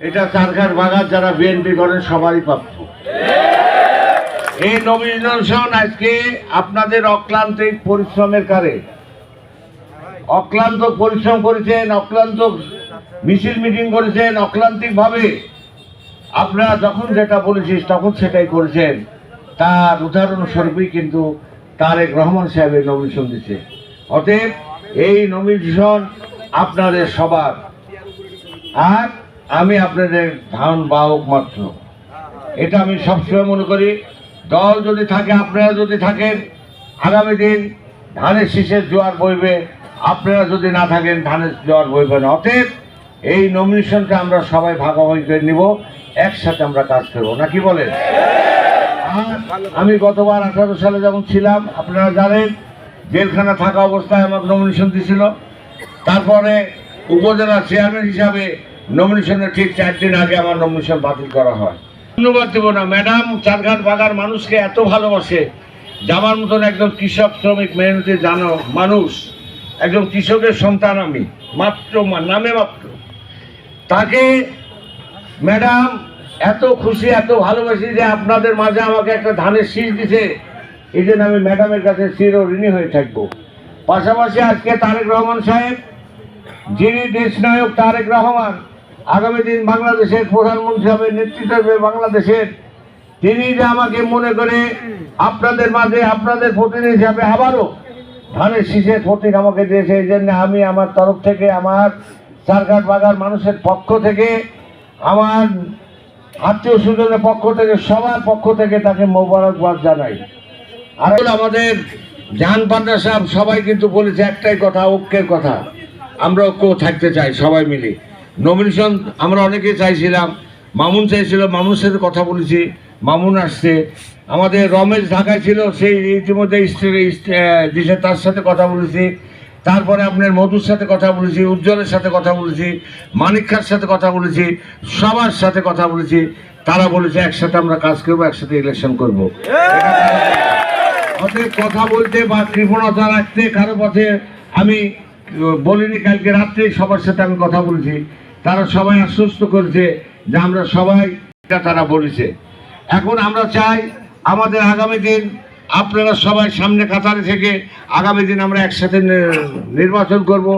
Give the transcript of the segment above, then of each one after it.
এটা চারঘাট বাগার যারা বিএনপি করেন সবারই প্রাপ্য। এই নমিনেশন আজকে আপনাদের অক্লান্তিক পরিশ্রমের কারে। অক্লান্ত পরিশ্রম করেছেন অক্লান্ত মিছিল মিটিং করেছেন অক্লান্তিক ভাবে আপনারা যখন যেটা বলেছিস তখন সেটাই করেছেন। তার উদাহরণস্বরূপই কিন্তু তারেক রহমান সাহেবের নমিনেশন দিচ্ছে অতএব এই নমিনেশন আপনাদের সবার। আর আমি আপনাদের ধান বাহক মাত্র। এটা আমি সবসময় মনে করি, দল যদি থাকে, আপনারা যদি থাকেন, আগামী দিন ধানের শীষের জোয়ার বইবে, আপনারা যদি না থাকেন, ধানের জোয়ার বইবে না। অতএব এই নমিনেশনটা আমরা সবাই ভাগাভাগি করে নিব, একসাথে আমরা কাজ করব। না কি বলেন? আমি গতবার আঠারো সালে যখন ছিলাম, আপনারা জানেন, জেলখানা থাকা অবস্থায় আমার নমিনেশন দিছিল। তারপরে উপজেলা চেয়ারম্যান হিসাবে নমিনেশনের ঠিক চার দিন আগে আমার নমিনেশন বাতিল করা হয়। ধন্যবাদ দেবো না। ম্যাডাম, চারঘাট বাগার মানুষকে এত ভালোবাসে। যাবার মতন একজন কৃষক, শ্রমিক, মেহনতি, জানো, মানুষ। একজন কৃষকের সন্তান আমি। মাত্র নামে মাত্র। তাকে, ম্যাডাম, এত খুশি, এত ভালোবাসি যে আপনাদের মাঝে আমাকে একটা ধানের শীষ দিছে। এই জন্য আমি ম্যাডামের কাছে চির ঋণী হয়ে থাকব। পাশাপাশি আজকে তারেক রহমান সাহেব, যিনি দেশ নায়ক তারেক রহমান আগামী দিন বাংলাদেশের প্রধানমন্ত্রী হবে, নেতৃত্ব বাংলাদেশের। তিনি যে আমাকে মনে করে আপনাদের মাঝে, আপনাদের প্রতিনিধি হিসাবে আবারও ধানের শীষের প্রতীক আমাকে দিয়েছে, এই জন্য আমি আমার তরফ থেকে, আমার চারঘাট বাগার মানুষের পক্ষ থেকে, আমার আত্মীয় স্বজনের পক্ষ থেকে, সবার পক্ষ থেকে তাকে মোবারকবাদ জানাই। আর আমাদের জাহান পান্ডা সাহেব সবাই কিন্তু বলেছে একটাই কথা, ঐক্যের কথা। আমরা ঐক্য থাকতে চাই সবাই মিলে। নমিনেশন আমরা অনেকে চাইছিলাম। মামুন চাইছিল, মামুনের সাথে কথা বলেছি, মামুন আসছে। আমাদের রমেশ ঢাকায় ছিল, সেই ইতিমধ্যে দিশে তার সাথে কথা বলেছি। তারপরে আপনার মধুর সাথে কথা বলেছি, উজ্জ্বলের সাথে কথা বলেছি মানিক খার সাথে কথা বলেছি, সবার সাথে কথা বলেছি। তারা বলেছে, একসাথে আমরা কাজ করব, একসাথে ইলেকশন করব। অতএব কথা বলতে বা কৃপণতা রাখতে কারও পথে আমি বলিনি, কালকে রাত্রে সবার সাথে আমি কথা বলছি। তারা সবাই আশ্বস্ত করেছে যে আমরা সবাই এটা তারা বলেছে। এখন আমরা চাই আমাদের আগামী দিন আপনারা সবাই সামনে কাতারে থেকে আগামী দিন আমরা একসাথে নির্বাচন করব।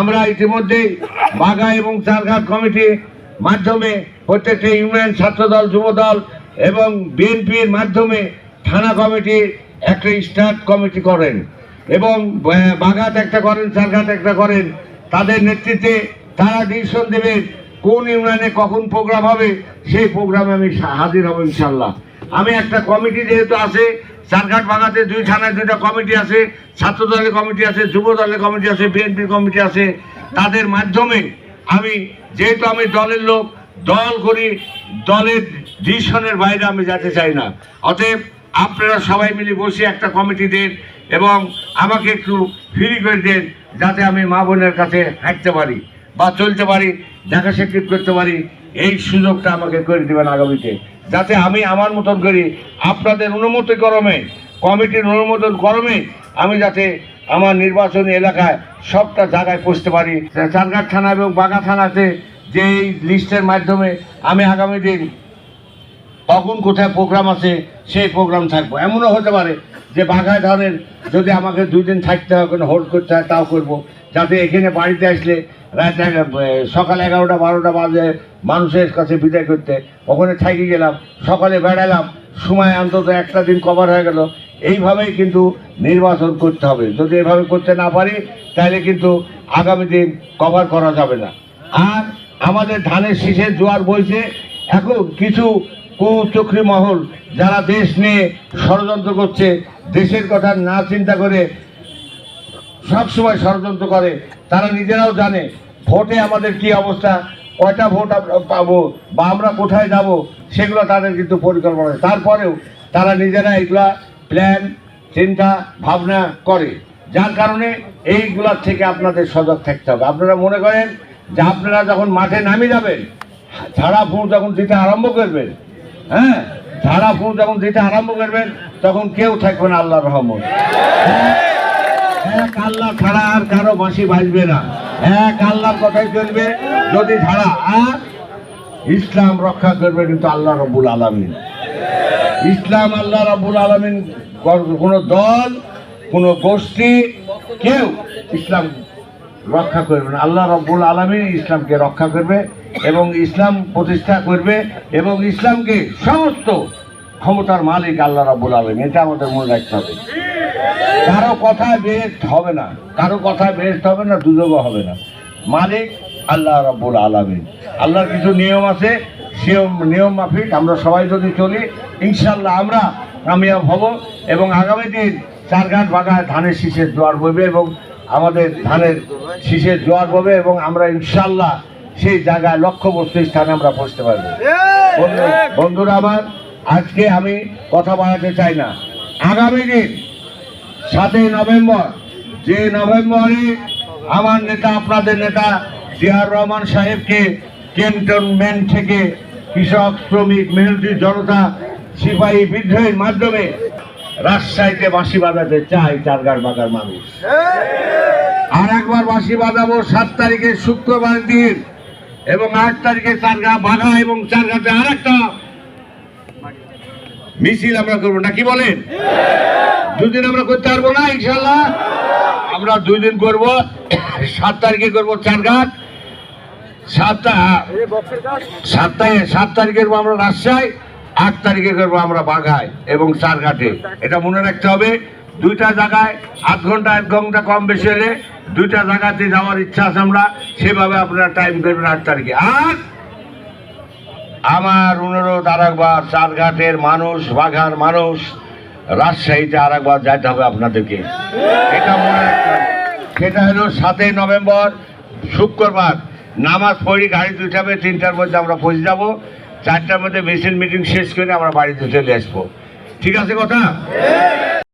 আমরা ইতিমধ্যেই বাঘা এবং চারঘাট কমিটি মাধ্যমে প্রত্যেকটা ইউনিয়ন ছাত্রদল, যুবদল এবং বিএনপির মাধ্যমে থানা কমিটি একটা স্টার্ট কমিটি করেন এবং বাগাত একটা করেন চারঘাট একটা করেন। তাদের নেতৃত্বে তারা ডিসিশন দেবেন কোন ইউনিয়নে কখন প্রোগ্রাম হবে, সেই প্রোগ্রামে আমি হাজির হব ইনশাল্লাহ আমি একটা কমিটি যেহেতু আছে, চারঘাট বাগাতে দুই থানায় দুইটা কমিটি আছে ছাত্র দলের কমিটি আছে যুব দলের কমিটি আছে, বিএনপির কমিটি আছে, তাদের মাধ্যমে আমি যেহেতু আমি দলের লোক, দল করি, দলের ডিসিশনের বাইরে আমি যেতে চাই না। অতএব আপনারা সবাই মিলে বসে একটা কমিটি দেন এবং আমাকে একটু ফ্রি করে দেন, যাতে আমি মা বোনের কাছে হাঁটতে পারি। বা চলতে পারি, দেখা সাক্ষাৎ করতে পারি, এই সুযোগটা আমাকে করে দেবেন আগামীতে। যাতে আমি আমার মতন করি, আপনাদের অনুমতি করমে, কমিটির অনুমোদন করমে, আমি যাতে আমার নির্বাচনী এলাকায় সবটা জায়গায় পৌঁছতে পারি। চারঘাট থানা এবং বাগা থানাতে যে এই লিস্টের মাধ্যমে আমি আগামী দিন কখন কোথায় প্রোগ্রাম আছে, সেই প্রোগ্রাম থাকব। এমনও হতে পারে যে বাঘায় ধরেন যদি আমাকে দুই দিন থাকতে হয়, কোনো হোল্ড করতে হয়, তাও করব। যাতে এখানে বাড়িতে আসলে রাত সকাল এগারোটা, বারোটা বাজে, মানুষের কাছে বিদায় করতে। ওখানে থাকি গেলাম, সকালে বেড়ালাম, সময় অন্তত একটা দিন কভার হয়ে গেল। এইভাবেই কিন্তু নির্বাচন করতে হবে। যদি এভাবে করতে না পারি, তাহলে কিন্তু আগামী দিন কভার করা যাবে না। আর আমাদের ধানের শীষের জোয়ার বইছে, এখন কিছু কুচক্রী মহল, যারা দেশ নিয়ে ষড়যন্ত্র করছে, দেশের কথা না চিন্তা করে সব সময় ষড়যন্ত্র করে। তারা নিজেরাও জানে ভোটে আমাদের কি অবস্থা, কয়টা ভোট আমরা পাবো বা আমরা কোথায় যাব, সেগুলো তাদের কিন্তু পরিকল্পনা। তারপরেও তারা নিজেরা এগুলা প্ল্যান চিন্তা, ভাবনা করে। যার কারণে এইগুলার থেকে আপনাদের সজাগ থাকতে হবে। আপনারা মনে করেন যে আপনারা যখন মাঠে নামি যাবেন, ঝাড়া ফুঁ যখন দিতে আরম্ভ করবেন হ্যাঁ? ঝাড়া ফুঁ যখন দিতে আরম্ভ করবেন, তখন কেউ থাকবে না আল্লাহর রহমত। এক আল্লাহ ছাড়া আর কারও বাঁশি বাজবে না। এক আল্লাহর কথাই চলবে, যদি ছাড়া আর ইসলাম রক্ষা করবে কিন্তু আল্লাহ রব্বুল আলমিন। ইসলাম আল্লাহ রব্বুল আলমিন কোনো দল, কোনো গোষ্ঠী, কেউ ইসলাম রক্ষা করবে না। আল্লাহ রব্বুল আলমিন ইসলামকে রক্ষা করবে এবং ইসলাম প্রতিষ্ঠা করবে এবং ইসলামকে সমস্ত ক্ষমতার মালিক আল্লাহ রব্বুল আলমিন। এটা আমাদের মনে রাখতে হবে। কারও কথায় বেস্ট হবে না, কারও কথায় বেস্ট হবে না দুযোগও হবে না। মালিক আল্লাহ রব্বুল আলমিন। আল্লাহর কিছু নিয়ম আছে সে নিয়ম মাফিক, আমরা সবাই যদি চলি ইনশাল্লাহ আমরা কামিয়াব হব এবং আগামী দিন চারঘাট বাগায় ধানের শীষের জোয়ার বইবে এবং আমাদের ধানের শীষের জোয়ার ববে এবং আমরা ইনশাল্লাহ সেই জায়গায় লক্ষ্যবস্তু স্থানে আমরা পৌঁছতে পারব। বন্ধু- বন্ধুরা আমার, আজকে আমি কথা বাড়াতে চাই না। আগামী দিন সাতই নভেম্বর। যে নভেম্বরে আমার নেতা, আপনাদের নেতা জিয়ার রহমান সাহেবকে ক্যান্টনমেন্ট থেকে কৃষক, শ্রমিক, মেহনতি জনতা, সিপাহী বিদ্রোহের মাধ্যমে রাজশাহীতে বাঁশি বাজাতে চাই চারগার বাগার মানুষ। আর একবার বাঁশি বাজাবো সাত তারিখে শুক্রবার দিন এবং আট তারিখে চারগা বাঘা এবং চারগাতে আর একটা মিছিল আমরা করব না, কি বলেন? দুদিন আমরা করতে পারব না, ইনশাল্লাহ? আমরা দুই দিন করব, সাত তারিখে করব চারঘাট সাতটা সাত তারিখে করব আমরা রাজশাহী, আট তারিখে করব আমরা এবং চারঘাটে এটা মনে রাখতে হবে, দুইটা জায়গায় আধ ঘণ্টা, এক ঘণ্টা কম বেশি হলে দুইটা জায়গাতে যাওয়ার ইচ্ছা আছে আমরা, সেভাবে আপনারা টাইম করবেন আট তারিখে। আর আমার অনুরোধ আর একবার চারঘাটের মানুষ, বাঘার মানুষ, রাজশাহীতে আর একবার যাইতে হবে আপনাদেরকে। এটা মনে। সেটা হলো সাতই নভেম্বর, শুক্রবার। নামাজ পড়ি, গাড়ি দুইটা হবে তিনটার মধ্যে আমরা পৌঁছে যাব। চারটার মধ্যে মিছিল মিটিং শেষ করে আমরা বাড়িতে চলে আসব। ঠিক আছে কথা?